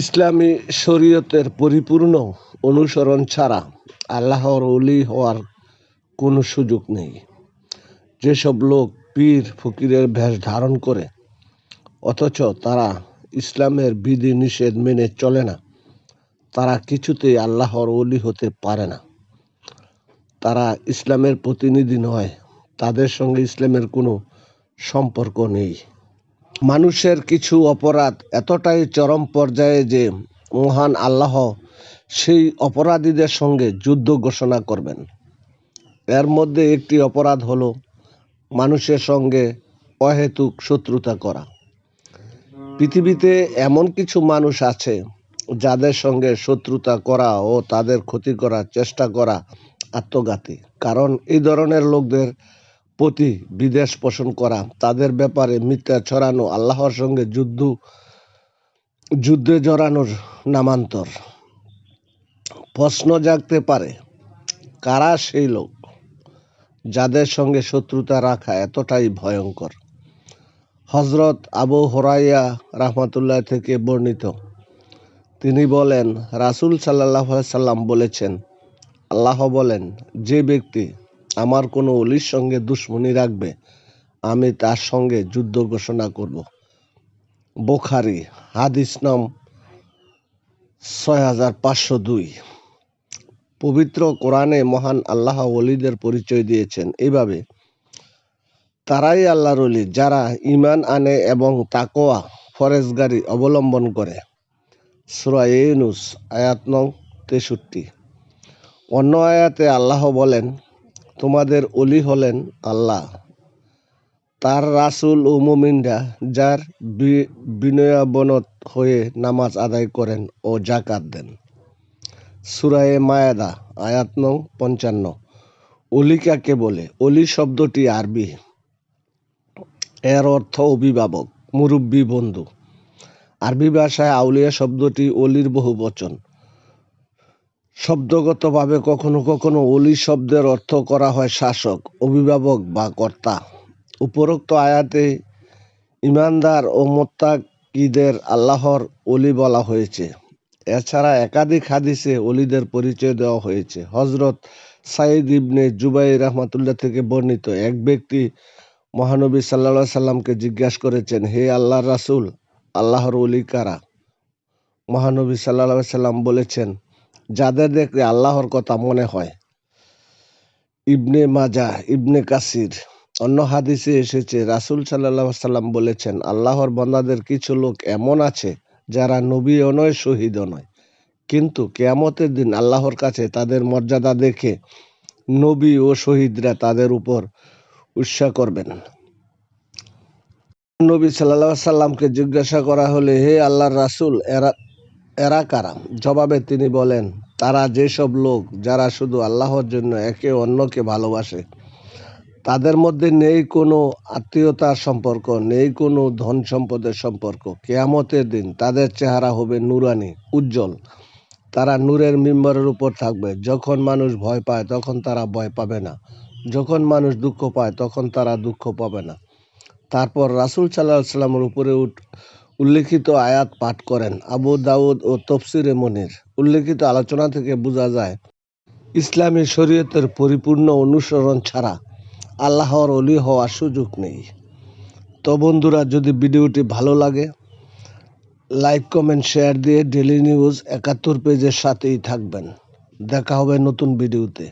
ইসলামী শরীয়তের পরিপূর্ণ অনুসরণ ছাড়া আল্লাহর অলি হওয়ার কোনো সুযোগ নেই। যেসব লোক পীর, ফকিরের ভেষ ধারণ করে, অথচ তারা ইসলামের বিধি নিষেধ মেনে চলে না, তারা কিছুতেই আল্লাহর অলি হতে পারে না। তারা ইসলামের প্রতিনিধি নয়, তাদের সঙ্গে ইসলামের কোনো সম্পর্ক নেই। মানুষের কিছু অপরাধ এতটাই চরম পর্যায়ে যে মহান আল্লাহ সেই অপরাধীদের সঙ্গে যুদ্ধ ঘোষণা করবেন। এর মধ্যে একটি অপরাধ হলো মানুষের সঙ্গে অহেতুক শত্রুতা করা। পৃথিবীতে এমন কিছু মানুষ আছে যাদের সঙ্গে শত্রুতা করা ও তাদের ক্ষতি করার চেষ্টা করা আত্মঘাতী। কারণ এই ধরনের লোকদের প্রতি বিদেশ পোষণ করা, তাদের ব্যাপারে মিথ্যা ছড়ানো, আল্লাহর সঙ্গে যুদ্ধ, যুদ্ধে জড়ানোর নামান্তর। প্রশ্ন জাগতে পারে, কারা সেই লোক যাদের সঙ্গে শত্রুতা রাখা এতটাই ভয়ঙ্কর? হজরত আবু হরাইয়া রহমতুল্লাহ থেকে বর্ণিত। তিনি বলেন, রাসুল সাল্লাহ সাল্লাম বলেছেন, আল্লাহ বলেন, যে ব্যক্তি আমার কোনো অলির সঙ্গে দুশ্মনী রাখবে, আমি তার সঙ্গে যুদ্ধ ঘোষণা করব। বোখারি, হাদিস নাম ছয় হাজার পাঁচশো দুই। পবিত্র কোরআনে মহান আল্লাহ অলিদের পরিচয় দিয়েছেন। এইভাবে তারাই আল্লাহর অলি যারা ইমান আনে এবং তাকোয়া ফরেজগারি অবলম্বন করে। সুরা ইউনুস, আয়াত নং তেষট্টি। অন্য আয়াতে আল্লাহ বলেন তোমাদের অলি হলেন আল্লাহ। তার রাসুল ও মুমিনরা যার বিনয়াবনত হয়ে নামাজ আদায় করেন ও জাকাত দেন। সুরায়ে মায়াদা, আয়াত নং পঞ্চান্ন। অলি কাকে বলে? অলি শব্দটি আরবি। এর অর্থ অভিভাবক, মুরব্বী বন্ধু। আরবি ভাষায় আউলিয়া শব্দটি অলির বহু বচন শব্দগতভাবে কখনো কখনো অলি শব্দের অর্থ করা হয় শাসক, অভিভাবক বা কর্তা। উপরোক্ত আয়াতে ইমানদার ও মোত্তাকিদের আল্লাহর অলি বলা হয়েছে। এছাড়া একাধিক হাদিসে অলিদের পরিচয় দেওয়া হয়েছে। হজরত সাইদ ইবনে জুবাই রহমাতুল্লাহ থেকে বর্ণিত এক ব্যক্তি মহানবী সাল্লা সাল্লামকে জিজ্ঞাসা করেছেন, হে আল্লাহ রাসুল, আল্লাহর অলি কারা? মহানবী সাল্লা সাল্লাম বলেছেন যাদের দেখলে আল্লাহর কথা মনে হয়। ইবনে মাজা ইবনে কাসির, অন্য হাদিসে এসেছে, রাসুল সাল্লাহ সাল্লাম বলেছেন, আল্লাহর বন্দাদের কিছু লোক এমন আছে যারা নবীও নয়, শহীদও নয়। কিন্তু কেয়ামতের দিন আল্লাহর কাছে তাদের মর্যাদা দেখে নবী ও শহীদরা তাদের উপর উৎসাহ করবেন। নবী সাল্লাহ সাল্লামকে জিজ্ঞাসা করা হলে, হে আল্লাহর রাসুল, এরা এরা কারা? জবাবে তিনি বলেন, তারা যেসব লোক যারা শুধু আল্লাহর জন্য একে অন্যকে ভালোবাসে, তাদের মধ্যে নেই কোনো আত্মীয়তার সম্পর্ক, নেই কোনো ধন সম্পদের সম্পর্ক। কেয়ামতের দিন তাদের চেহারা হবে নুরানি, উজ্জ্বল। তারা নূরের মেম্বারের উপর থাকবে। যখন মানুষ ভয় পায়, তখন তারা ভয় পাবে না। যখন মানুষ দুঃখ পায়, তখন তারা দুঃখ পাবে না। তারপর রাসুল সাল্লাহ সাল্লামের উপরে উঠ উল্লেখিত আয়াত পাঠ করেন আবু দাউদ ও তফসিরে মনির। উল্লেখিত আলোচনা থেকে বোঝা যায়, ইসলামী শরীয়তের পরিপূর্ণ অনুসরণ ছাড়া আল্লাহর অলি হওয়ার সুযোগ নেই। তো বন্ধুরা, যদি ভিডিওটি ভালো লাগে, লাইক, কমেন্ট, শেয়ার দিয়ে ডেলি নিউজ একাত্তর পেজের সাথেই থাকবেন। দেখা হবে নতুন ভিডিওতে।